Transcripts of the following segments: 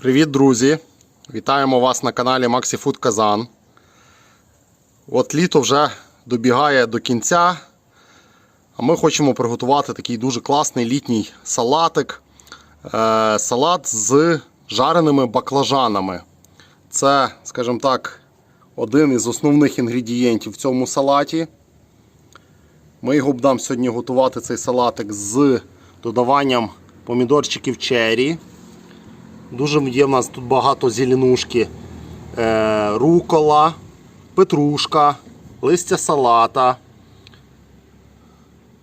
Привіт, друзі! Вітаємо вас на каналі MaxiFood Казан. От літо вже добігає до кінця. А ми хочемо приготувати такий дуже класний літній салатик. Е, салат з жареними баклажанами. Це, скажімо так, один із основних інгредієнтів в цьому салаті. Ми його будемо сьогодні готувати цей салатик з додаванням помідорчиків черрі. Дуже є в нас тут багато зеленушки, е, рукола, петрушка, листя салата,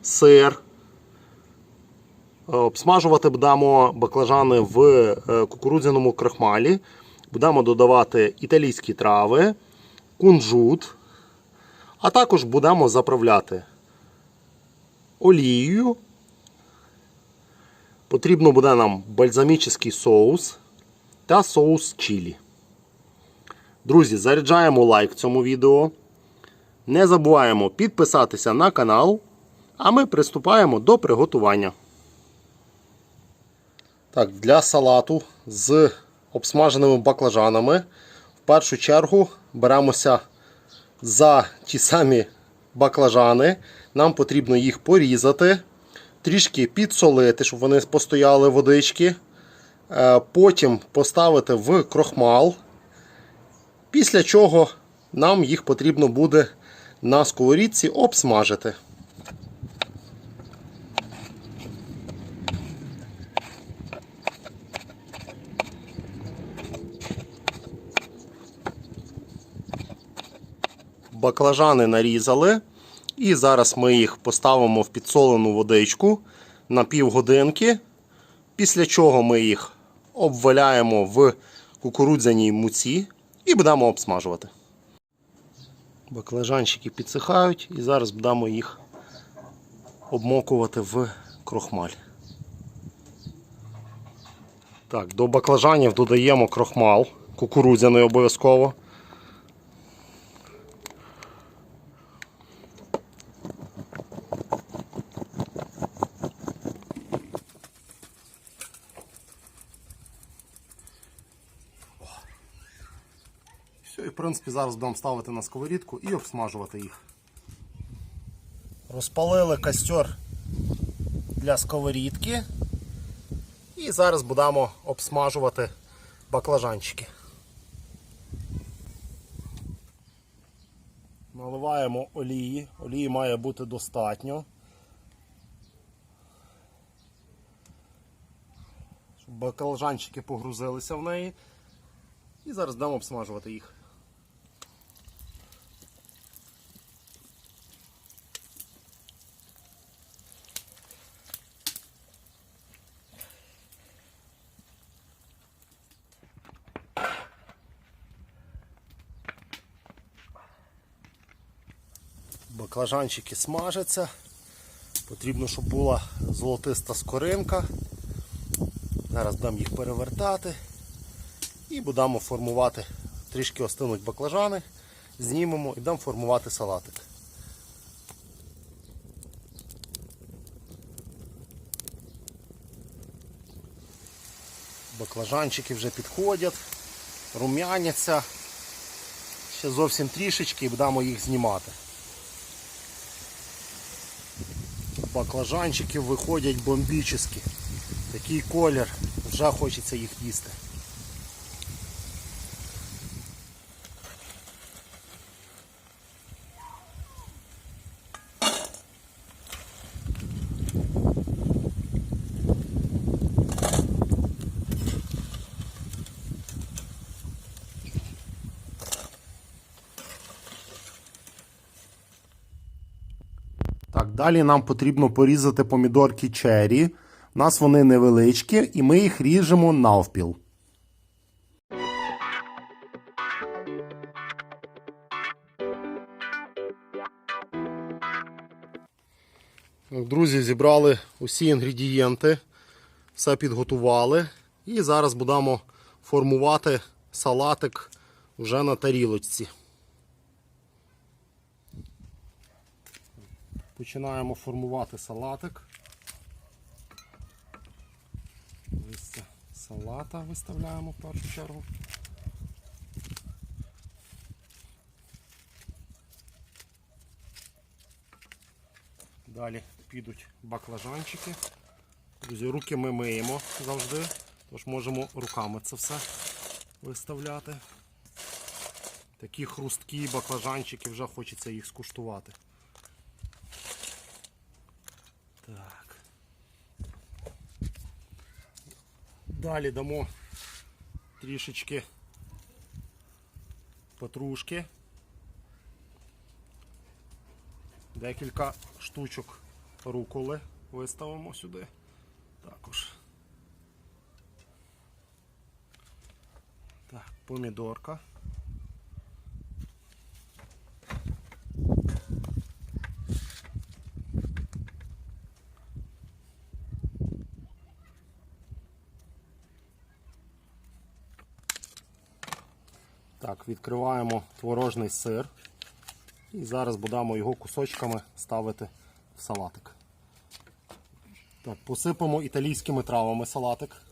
сир. Е, Обсмажувати будемо баклажани в е, кукурудзяному крахмалі. Будемо додавати італійські трави, кунжут, а також будемо заправляти олією. Потрібно буде нам бальзамічний соус та соус чилі. Друзі, заряджаємо лайк цьому відео. Не забуваємо підписатися на канал, а ми приступаємо до приготування. Так, Для салату з обсмаженими баклажанами в першу чергу беремося за ті самі баклажани. Нам потрібно їх порізати трішки підсолити, щоб вони постояли водички. Е, Потім поставити в крохмал. Після чого нам їх потрібно буде на сковорідці обсмажити. Баклажани нарізали. І зараз ми їх поставимо в підсолену водичку на півгодинки. Після чого ми їх обваляємо в кукурудзяній муці і будемо обсмажувати. Баклажанчики підсихають і зараз будемо їх обмокувати в крохмаль. Так, До баклажанів додаємо крохмал, кукурудзяний обов'язково. Принципі зараз будемо ставити на сковорідку і обсмажувати їх. Розпалили костер для сковорідки. І зараз будемо обсмажувати баклажанчики. Наливаємо олії. Олії має бути достатньо. Щоб баклажанчики погрузилися в неї. І зараз будемо обсмажувати їх. Баклажанчики смажаться. Потрібно, щоб була золотиста скоринка. Зараз будемо їх перевертати. І будемо формувати, трішки остинуть баклажани, знімемо і будемо формувати салатик. Баклажанчики вже підходять, рум'яняться. Ще зовсім трішечки і будемо їх знімати. Баклажанчики виходять бомбічні. Такий колір, вже хочеться їх їсти. Так, далі нам потрібно порізати помідорки черрі. У нас вони невеличкі і ми їх ріжемо навпіл. Друзі, зібрали усі інгредієнти, все підготували. І зараз будемо формувати салатик вже на тарілочці. Починаємо формувати салатик. Листя салату. салата виставляємо в першу чергу. Далі підуть баклажанчики. Друзі, руки ми миємо завжди, тож можемо руками це все виставляти. Такі хрусткі баклажанчики, вже хочеться їх скуштувати. Так. Далі дамо трішечки петрушки. Декілька штучок руколи виставимо сюди також. Так, помідорка. Відкриваємо творожний сир. І зараз будемо його кусочками ставити в салатик. Так, посипемо італійськими травами салатик.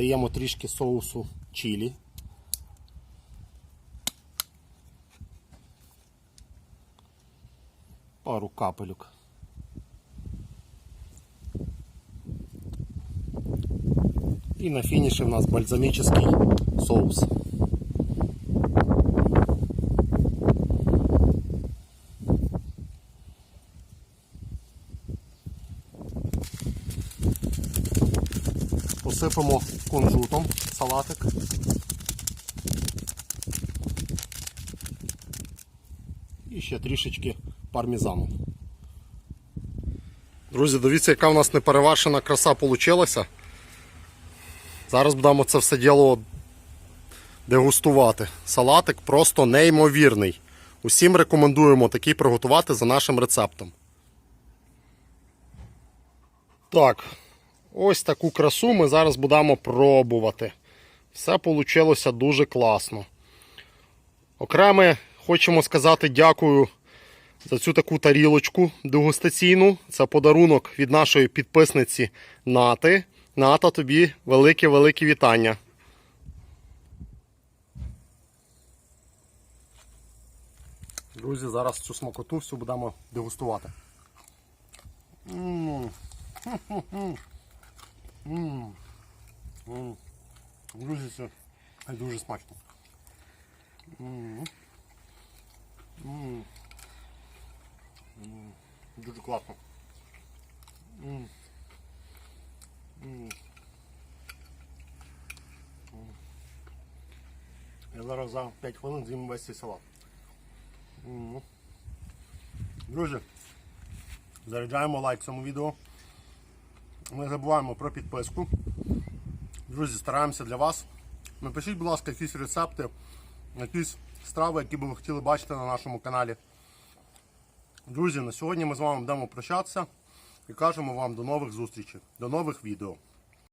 Даємо трішки соусу чилі. Пару капелюк. І на фініші в нас бальзамічний соус. Посипемо кунжутом салатик. І ще трішечки пармезану. Друзі, дивіться, яка в нас неперевершена краса вийшла. Зараз будемо це все діло дегустувати. Салатик просто неймовірний. Усім рекомендуємо такий приготувати за нашим рецептом. Так, ось таку красу ми зараз будемо пробувати. Все вийшло дуже класно. Окреме хочемо сказати дякую за цю таку тарілочку дегустаційну. Це подарунок від нашої підписниці Нати. Ната, тобі велике-велике вітання. Друзі, зараз цю смакоту всю будемо дегустувати. М. М. М. Друзі, це дуже смачно. Дуже класно. Я зараз за 5 хвилин з'їм весь цей салат. Друзі, заряджаємо лайк цьому відео. Не забуваємо про підписку. Друзі, стараємося для вас. Напишіть, будь ласка, якісь рецепти, якісь страви, які би ви хотіли бачити на нашому каналі. Друзі, на сьогодні ми з вами будемо прощатися і кажемо вам до нових зустрічей, до нових відео.